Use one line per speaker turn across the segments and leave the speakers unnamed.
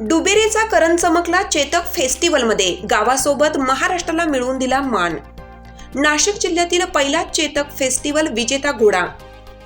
डुबेरीचा करण चमकला चेतक फेस्टिवलमध्ये. गावासोबत महाराष्ट्राला मिळवून दिला मान. नाशिक जिल्ह्यातील पहिला चेतक फेस्टिवल विजेता घोडा.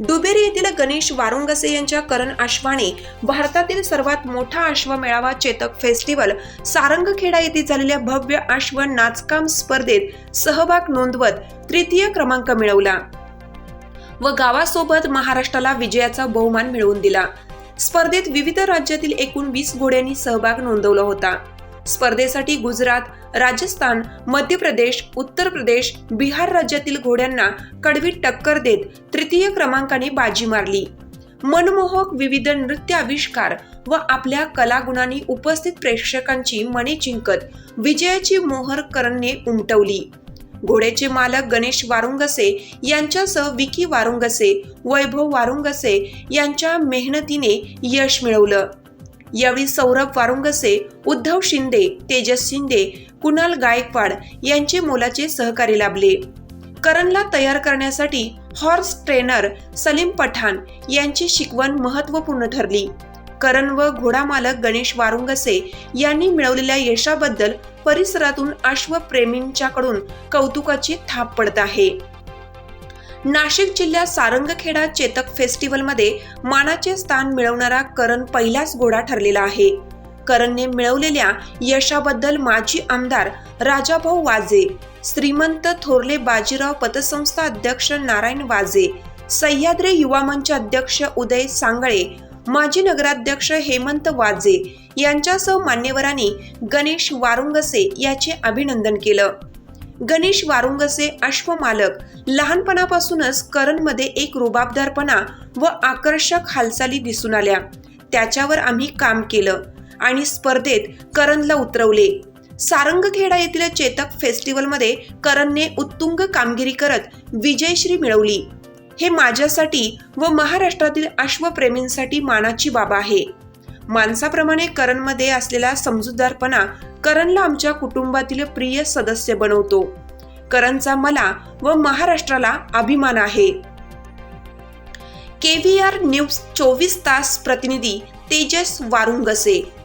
डुबेरी येथील गणेश वारुंगसे यांच्या करण अश्वाने भारतातील सर्वात मोठा अश्व मेळावा चेतक फेस्टिवल सारंगखेडा येथे झालेल्या भव्य अश्व नाचकाम स्पर्धेत सहभाग नोंदवत तृतीय क्रमांक मिळवला. व गावासोबत महाराष्ट्राला विजयाचा बहुमान मिळवून दिला. स्पर्धेत विविध राज्यातील एकूण वीस घोड्यांनी सहभाग नोंदवला होता. स्पर्धेसाठी गुजरात राजस्थान मध्य प्रदेश उत्तर प्रदेश बिहार राज्यातील घोड्यांना कडवी टक्कर देत तृतीय क्रमांकाने बाजी मारली. मनमोहक विविध नृत्य आविष्कार व आपल्या कलागुणांनी उपस्थित प्रेक्षकांची मने जिंकत विजयाची मोहर करणने उमटवली. घोड्याचे मालक गणेश वारुंगसे यांच्यासह विकी वारुंगसे वैभव वारुंगसे यांच्या मेहनतीने यश मिळवलं. यावेळी सौरभ वारुंगसे उद्धव शिंदे तेजस शिंदे कुणाल गायकवाड यांचे मोलाचे सहकारी लाभले. करणला तयार करण्यासाठी हॉर्स ट्रेनर सलीम पठाण यांची शिकवण महत्त्वपूर्ण ठरली. करण व घोडामालक गणेश वारुंगसे यांनी मिळवलेल्या यशाबद्दल परिसरातून अश्वप्रेमींच्याकडून कौतुकाची थाप पडत आहे. नाशिक जिल्ह्यात सारंगखेडा चेतक फेस्टिवलमध्ये मानाचे स्थान मिळवणारा करण पहिलाच घोडा ठरलेला आहे. करणने मिळवलेल्या यशाबद्दल माजी आमदार राजाभाऊ वाजे श्रीमंत थोरले बाजीराव पतसंस्था अध्यक्ष नारायण वाजे सह्याद्री युवा मंच अध्यक्ष उदय सांगळे माजी नगराध्यक्ष हेमंत वाजे यांच्यासह मान्यवरांनी गणेश वारुंगसे याचे अभिनंदन केलं. गणेश वारुंगसे अश्वमालक लहानपणापासूनच करणमध्ये एक रुबाबदारपणा व आकर्षक हालचाली दिसून आल्या. त्याच्यावर आम्ही काम केलं आणि स्पर्धेत करणला उतरवले. सारंगखेडा येथील चेतक फेस्टिवलमध्ये करणने उत्तुंग कामगिरी करत विजयश्री मिळवली. हे माझ्यासाठी व महाराष्ट्रातील अश्वप्रेमींसाठी मानाची बाब आहे. माणसाप्रमाणे करणमध्ये असलेला समजूतदारपणा करणला आमच्या कुटुंबातील प्रिय सदस्य बनवतो. करणचा मला व महाराष्ट्राला अभिमान आहे. केव्हीआर न्यूज चोवीस तास प्रतिनिधी तेजस वारुंगसे.